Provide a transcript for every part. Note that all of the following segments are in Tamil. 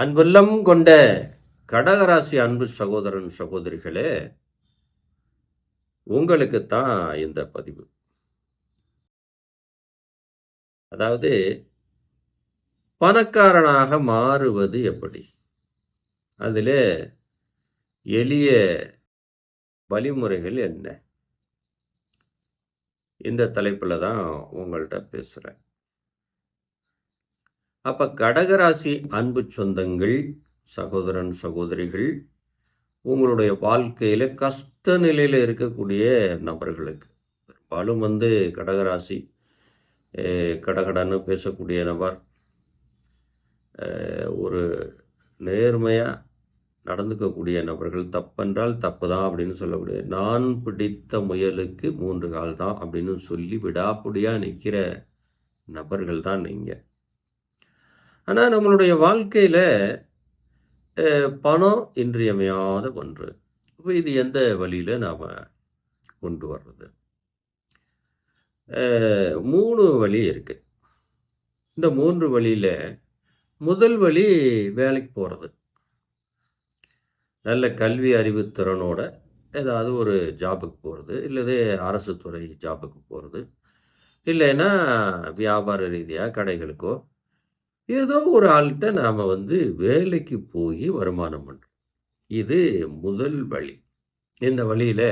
அன்புள்ளம் கொண்ட கடகராசி அன்பு சகோதரன் சகோதரிகளே உங்களுக்கு தான் இந்த பதிவு. அதாவது பணக்காரனாக மாறுவது எப்படி? அதில் எளிய வழிமுறைகள் என்ன? இந்த தலைப்பில் தான் உங்கள்கிட்ட பேசுகிறேன் அப்போ கடகராசி அன்பு சொந்தங்கள் சகோதரன் சகோதரிகள் உங்களுடைய வாழ்க்கையில் கஷ்ட நிலையில் இருக்கக்கூடிய நபர்களுக்கு. பெரும்பாலும் வந்து கடகராசி கடகடன்னு பேசக்கூடிய நபர் ஒரு நேர்மையாக நடந்துக்கக்கூடிய நபர்கள் தப்பென்றால் தப்பு தான் அப்படின்னு சொல்லக்கூடிய நான் பிடித்த முயலுக்கு மூன்று கால் தான் அப்படின்னு சொல்லி விடாப்புடியாக நிற்கிற நபர்கள் தான் நீங்கள் ஆனால் நம்மளுடைய வாழ்க்கையில் பணம் இன்றியமையாத ஒன்று. இப்போ இது எந்த வழியில் நாம் கொண்டு வர்றது? மூணு வழி இருக்குது இந்த மூன்று வழியில் முதல் வழி வேலைக்கு போகிறது நல்ல கல்வி அறிவு திறனோட ஏதாவது ஒரு ஜாபுக்கு போகிறது இல்லது அரசு துறை ஜாபுக்கு போகிறது இல்லைன்னா வியாபார ரீதியாக கடைகளுக்கோ ஏதோ ஒரு ஆள்கிட்ட நாம் வந்து வேலைக்கு போய் வருமானம் பண்ணுறோம் இது முதல் வழி. இந்த வழியில்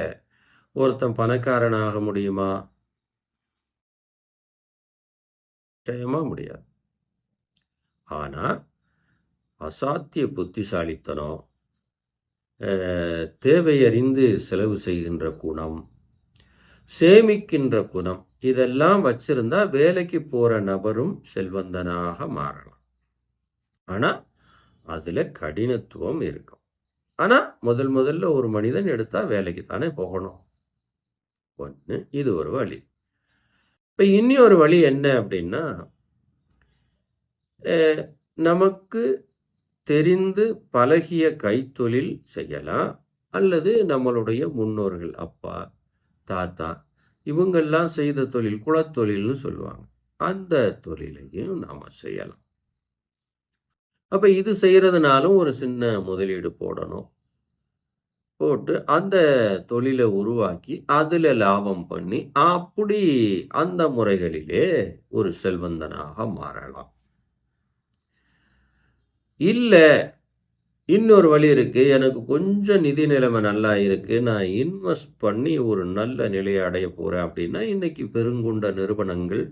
ஒருத்தன் பணக்காரன் ஆக முடியுமா? நிச்சயமாக முடியாது. ஆனால் அசாத்திய புத்திசாலித்தனம் தேவையறிந்து செலவு செய்கின்ற குணம் சேமிக்கின்ற குணம் இதெல்லாம் வச்சிருந்தா வேலைக்கு போற நபரும் செல்வந்தனாக மாறலாம். ஆனா அதுல கடினத்துவம் இருக்கும். ஆனா முதல் முதல்ல ஒரு மனிதன் எடுத்தா வேலைக்கு தானே போகணும். ஒன்று இது ஒரு வழி. இப்ப இனி ஒரு வழி என்ன அப்படின்னா நமக்கு தெரிந்து பழகிய கைத்தொழில் செய்யலாம். அல்லது நம்மளுடைய முன்னோர்கள் அப்பா தாத்தா இவங்கெல்லாம் செய்த தொழில் குலத்தொழில்னு சொல்லுவாங்க. அந்த தொழிலையும் நாம் செய்யலாம். அப்போ இது செய்கிறதுனாலும் ஒரு சின்ன முதலீடு போடணும். போட்டு அந்த தொழிலை உருவாக்கி அதில் லாபம் பண்ணி அப்படி அந்த முறைகளிலே ஒரு செல்வந்தனாக மாறலாம். இல்லை இன்னொரு வழி இருக்குது எனக்கு கொஞ்சம் நிதி நிலைமை நல்லா இருக்குது நான் இன்வெஸ்ட் பண்ணி ஒரு நல்ல நிலையை அடைய போகிறேன் அப்படின்னா இன்றைக்கி பெருங்குண்ட நிறுவனங்கள்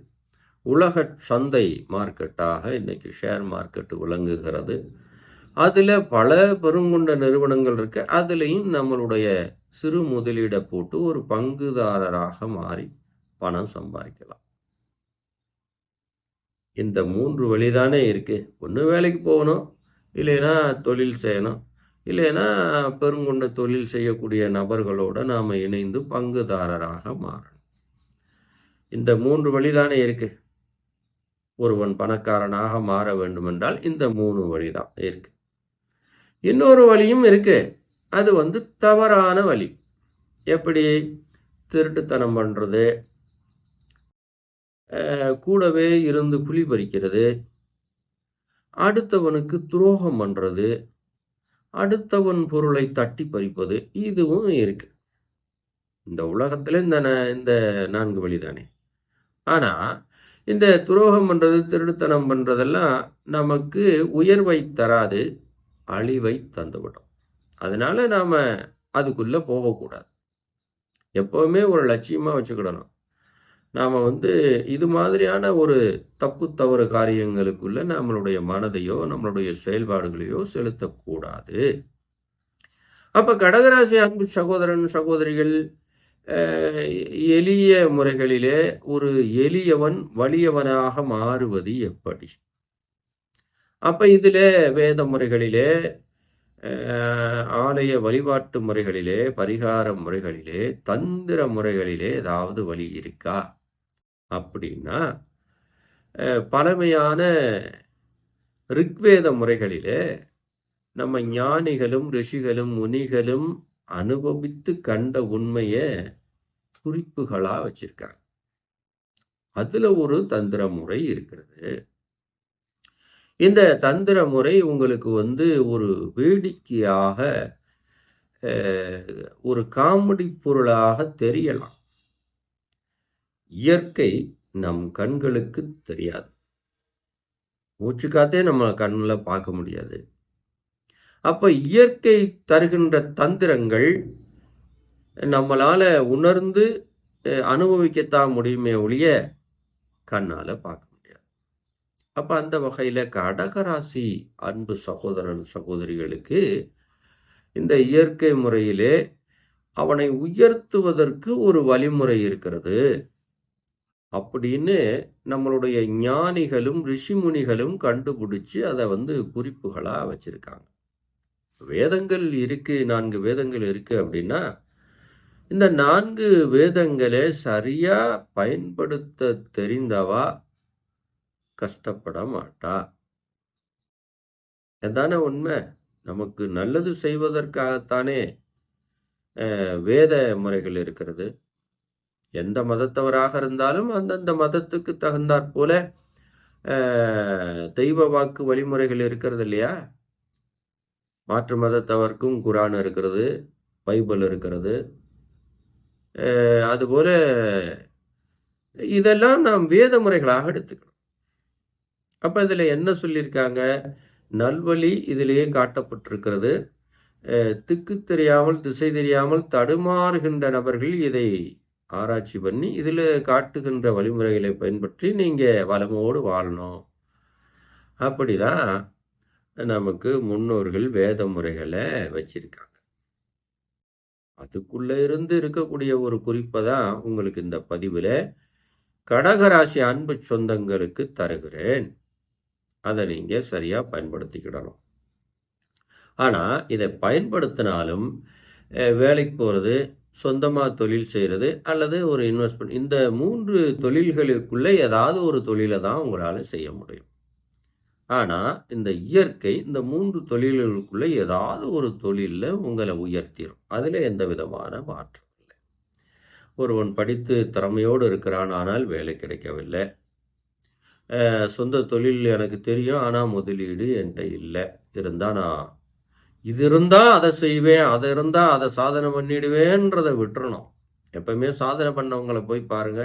உலக சந்தை மார்க்கெட்டாக இன்றைக்கி ஷேர் மார்க்கெட் விளங்குகிறது. அதில் பல பெருங்குண்ட நிறுவனங்கள் இருக்குது அதுலேயும் நம்மளுடைய சிறு முதலீடை போட்டு ஒரு பங்குதாரராக மாறி பணம் சம்பாதிக்கலாம். இந்த மூன்று வழிதானே இருக்குது ஒன்று வேலைக்கு போகணும் இல்லைன்னா தொழில் செய்யணும் இல்லைன்னா பெருங்கொண்ட தொழில் செய்யக்கூடிய நபர்களோட நாம் இணைந்து பங்குதாரராக மாறணும். இந்த மூன்று வழிதானே இருக்கு. ஒருவன் பணக்காரனாக மாற வேண்டுமென்றால் இந்த மூணு வழிதான் இருக்கு. இன்னொரு வழியும் இருக்கு. அது வந்து தவறான வழி. எப்படி? திருட்டுத்தனம் பண்ணுறது கூடவே இருந்து குழி பறிக்கிறது அடுத்தவனுக்கு துரோகம் பண்ணுறது அடுத்தவன் பொருளை தட்டி பறிப்பது இதுவும் இருக்கு. இந்த உலகத்தில் இந்த ந- இந்த நான்கு வழிதானே. ஆனால் இந்த துரோகம் பண்ணுறது திருடுத்தனம் பண்ணுறதெல்லாம் நமக்கு உயர்வை தராது அழிவை தந்துவிடும். அதனால நாம் அதுக்குள்ளே போகக்கூடாது. எப்போவுமே ஒரு லட்சியமாக வச்சுக்கிடணும். நாம் வந்து இது மாதிரியான ஒரு தப்பு தவறு காரியங்களுக்குள்ள நம்மளுடைய மனதையோ நம்மளுடைய செயல்பாடுகளையோ செலுத்தக்கூடாது. அப்போ கடகராசி அன்பு சகோதரன் சகோதரிகள் எளிய முறைகளிலே ஒரு எளியவன் வலியவனாக மாறுவது எப்படி? அப்போ இதில் வேத முறைகளிலே ஆலய வழிபாட்டு முறைகளிலே பரிகார முறைகளிலே தந்திர முறைகளிலே ஏதாவது வழி இருக்கா? அப்படின்னா பழமையான ரிக்வேத முறைகளிலே நம்ம ஞானிகளும் ரிஷிகளும் முனிகளும் அனுபவித்து கண்ட உண்மையை குறிப்புகளாக வச்சிருக்காங்க அதுல ஒரு தந்திர முறை இருக்கிறது இந்த தந்திர முறை உங்களுக்கு வந்து ஒரு வேடிக்கையாக ஒரு காமெடி பொருளாக தெரியலாம். இயற்கை நம் கண்களுக்கு தெரியாது. மூச்சு காத்தே நம்ம கண்ணில் பார்க்க முடியாது. அப்ப இயற்கை தருகின்ற தந்திரங்கள் நம்மளால உணர்ந்து அனுபவிக்கத்தான் முடியுமே ஒழிய, கண்ணால பார்க்க முடியாது. அப்ப அந்த வகையில கடகராசி அன்பு சகோதரன், சகோதரிகளுக்கு இந்த இயற்கை முறையிலே அவனை உயர்த்துவதற்கு ஒரு வழிமுறை இருக்கிறது. அப்படின்னு நம்மளுடைய ஞானிகளும், ரிஷிமுனிகளும் கண்டுபிடிச்சு அதை வந்து குறிப்புகளாக வச்சிருக்காங்க. வேதங்கள் இருக்கு. நான்கு வேதங்கள் இருக்கு அப்படின்னா, இந்த நான்கு வேதங்களை சரியா பயன்படுத்த தெரிந்தவா கஷ்டப்பட மாட்டா. அதான உண்மை நமக்கு நல்லது செய்வதற்காகத்தானே வேத முறைகள் இருக்கிறது. எந்த மதத்தவராக இருந்தாலும் அந்தந்த மதத்துக்கு தகுந்தாற் போல தெய்வ வாக்கு வழிமுறைகள் இருக்கிறது இல்லையா? மாற்று மதத்தவருக்கும் குரான் இருக்கிறது, பைபிள் இருக்கிறது. அதுபோல இதெல்லாம் நாம் வேத முறைகளாக எடுத்துக்கணும். அப்ப இதுல என்ன சொல்லியிருக்காங்க? நல்வழி இதிலேயே காட்டப்பட்டிருக்கிறது. திக்கு தெரியாமல், திசை தெரியாமல் தடுமாறுகின்ற நபர்கள் இதை ஆராய்ச்சி பண்ணி, இதில் காட்டுகின்ற வழிமுறைகளை பயன்பற்றி நீங்கள் வளமோடு வாழணும். அப்படிதான் நமக்கு முன்னோர்கள் வேத முறைகளை வச்சிருக்காங்க. அதுக்குள்ளே இருந்து இருக்கக்கூடிய ஒரு குறிப்பை தான் உங்களுக்கு இந்த பதிவில் கடகராசி அன்பு சொந்தங்களுக்கு தருகிறேன். அதை நீங்கள் சரியாக பயன்படுத்திக்கிடணும். ஆனால் இதை பயன்படுத்தினாலும் வேலைக்கு போகிறது சொந்தமாக தொழில் செய்கிறது அல்லது ஒரு இன்வெஸ்ட்மெண்ட் இந்த மூன்று தொழில்களுக்குள்ளே ஏதாவது ஒரு தொழிலை தான் உங்களால் செய்ய முடியும். ஆனால் இந்த இயற்கை இந்த மூன்று தொழில்களுக்குள்ளே ஏதாவது ஒரு தொழிலில் உங்களை உயர்த்திடும் அதில் எந்த விதமான மாற்றம் இல்லை. ஒருவன் படித்து திறமையோடு இருக்கிறான். ஆனால் வேலை கிடைக்கவில்லை. சொந்த தொழில் எனக்கு தெரியும். ஆனால் முதலீடு என்கிட்ட இல்லை இருந்தால் நான் இது இருந்தால் அதை செய்வேன். அதை இருந்தால் அதை சாதனை பண்ணிடுவேன்றதை விட்டுறணும். எப்பவுமே சாதனை பண்ணவங்கள போய் பாருங்க.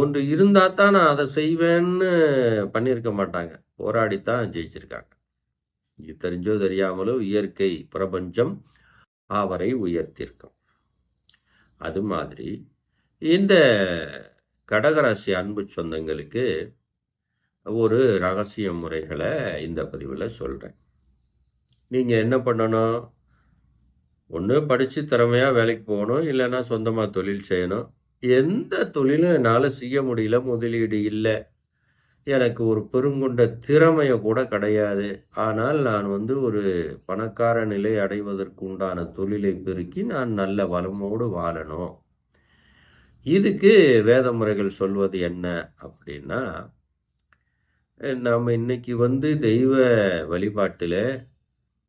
ஒன்று இருந்தால் தான் நான் அதை செய்வேன்னு பண்ணியிருக்க மாட்டாங்க. போராடித்தான் ஜெயிச்சிருக்காங்க. இது தெரிஞ்சோ தெரியாமலோ இயற்கை பிரபஞ்சம் அவரை உயர்த்தியிருக்கும். அது மாதிரி இந்த கடகராசி அன்பு சொந்தங்களுக்கு ஒரு ரகசிய முறைகளை இந்த பதிவில் சொல்கிறேன் நீங்கள் என்ன பண்ணணும்? ஒன்று படித்து திறமையாக வேலைக்கு போகணும். இல்லைன்னா சொந்தமாக தொழில் செய்யணும். எந்த தொழிலும் என்னால் செய்ய முடியல. முதலீடு இல்லை எனக்கு ஒரு பெருங்கொண்ட திறமைய கூட கிடையாது. ஆனால் நான் வந்து ஒரு பணக்கார நிலை அடைவதற்கு உண்டான தொழிலை பெருக்கி நான் நல்ல வளமோடு வாழணும். இதுக்கு வேத முறைகள் சொல்வது என்ன அப்படின்னா, நம்ம இன்னைக்கு வந்து தெய்வ வழிபாட்டில்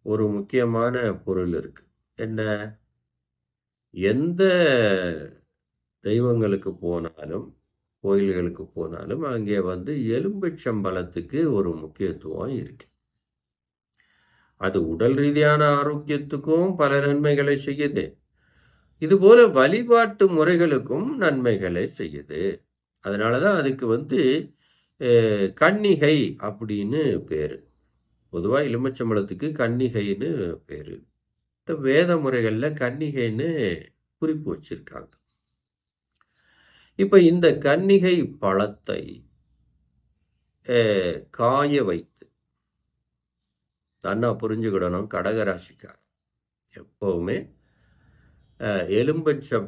ஒரு முக்கியமான பொருள் இருக்கு. என்ன? எந்த தெய்வங்களுக்கு போனாலும், கோயில்களுக்கு போனாலும் அங்கே வந்து எலும்பிச்சம்பழத்துக்கு ஒரு முக்கியத்துவம் இருக்கு. அது உடல் ரீதியான ஆரோக்கியத்துக்கும் பல நன்மைகளை செய்யுது. இதுபோல வழிபாட்டு முறைகளுக்கும் நன்மைகளை செய்யுது. அதனால தான் அதுக்கு வந்து கன்னிகை அப்படின்னு பேரு. பொதுவாக எலுமிச்சம்பழத்துக்கு கன்னிகைன்னு பேர் இந்த வேத முறைகளில் கன்னிகைன்னு குறிப்பு வச்சிருக்காங்க. இப்போ இந்த கன்னிகை பழத்தை காய வைத்து நன்னா புரிஞ்சுக்கிடணும் கடகராசிக்கார் எப்போவுமே அ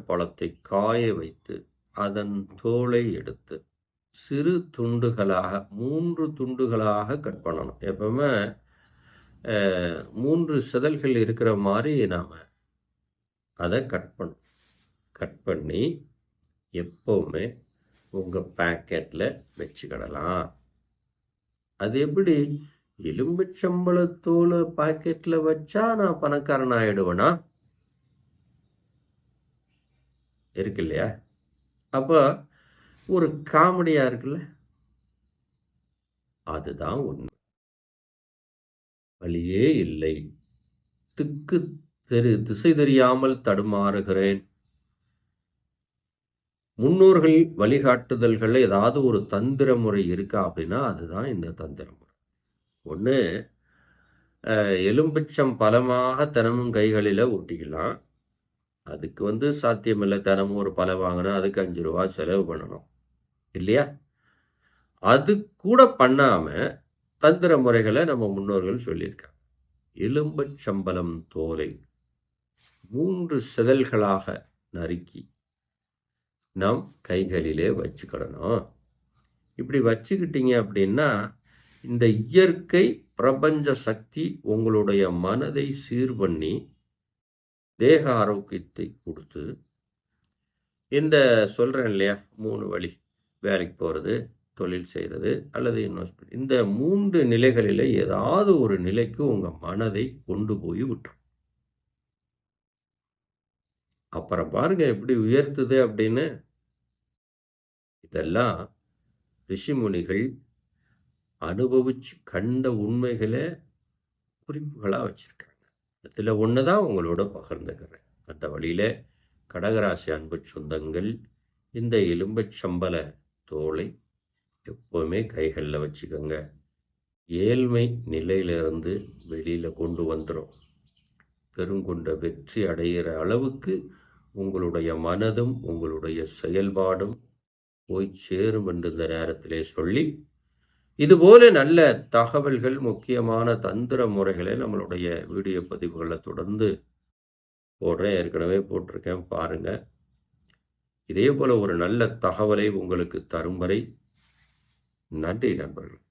பழத்தை காய வைத்து, அதன் தோலை எடுத்து, சிறு துண்டுகளாக மூன்று துண்டுகளாக கட் பண்ணணும். எப்பவுமே மூன்று செதல்கள் இருக்கிற மாதிரி நாம் அதை கட் பண்ணும் கட் பண்ணி எப்போவுமே உங்கள் பேக்கெட்டில் வச்சுக்கிடலாம். அது எப்படி? எலும்பிச்சம்பழ பாக்கெட்டில் வச்சா நான் பணக்காரன் ஆகிடுவேனா இருக்கு இல்லையா? அப்போ ஒரு காமெடியாக இருக்குல்ல? அதுதான் உண்மை. வழியே இல்லை. திக்கு தெரு திசை தெரியாமல் தடுமாறுகிறேன். முன்னோர்கள் வழிகாட்டுதல்கள் ஏதாவது ஒரு தந்திர முறை இருக்கா அப்படின்னா, அதுதான் இந்த தந்திர முறை. ஒன்று எலும்பிச்சம் பலமாக தினமும் கைகளில் ஒட்டிக்கலாம். அதுக்கு வந்து சாத்தியமில்லை தினமும் ஒரு பழம் வாங்கினா அதுக்கு அஞ்சு ரூபா செலவு பண்ணணும். இல்லையா? அது கூட பண்ணாம, தந்திர முறைகளை நம்ம முன்னோர்கள் சொல்லியிருக்காங்க. எலும்பச்சம்பழம் தோலை மூன்று செதல்களாக நறுக்கி, நம் கைகளிலே வச்சுக்கிடணும். இப்படி வச்சுக்கிட்டீங்க அப்படின்னா, இந்த இயற்கை, பிரபஞ்ச சக்தி உங்களுடைய மனதை சீர் பண்ணி, தேக ஆரோக்கியத்தை கொடுத்து இந்த சொல்கிறேன் இல்லையா? மூணு வழி. வேலைக்கு போகிறது தொழில் செய்கிறது அல்லது இன்வெஸ்ட்மெண்ட் இந்த மூன்று நிலைகளில் ஏதாவது ஒரு நிலைக்கு உங்கள் மனதை கொண்டு போய் விட்டுரும். அப்புறம் பாருங்க எப்படி உயர்த்துது அப்படின்னு. இதெல்லாம் ரிஷிமுனிகள் அனுபவிச்சு கண்ட உண்மைகளை குறிப்புகளாக வச்சிருக்காங்க. அதில் ஒன்று தான் உங்களோட பகிர்ந்துக்கிறேன். அந்த வழியில் கடகராசி அன்பு சொந்தங்கள், இந்த எலும்பச்சம்பழ தோலை எப்பவுமே கைகளில் வச்சுக்கோங்க. ஏழ்மை நிலையிலிருந்து வெளியில் கொண்டு வந்துடும் பெருங்கொண்ட வெற்றி அடைகிற அளவுக்கு உங்களுடைய மனதும், உங்களுடைய செயல்பாடும் போய் சேரும் என்று இந்த நேரத்திலே சொல்லி, இதுபோல நல்ல தகவல்கள், முக்கியமான தந்திர முறைகளை நம்மளுடைய வீடியோ பதிவுகளை தொடர்ந்து போடுறேன். ஏற்கனவே போட்டிருக்கேன் பாருங்கள் இதே போல ஒரு நல்ல தகவலை உங்களுக்கு தரும் வரை நன்றி நண்பர்கள்.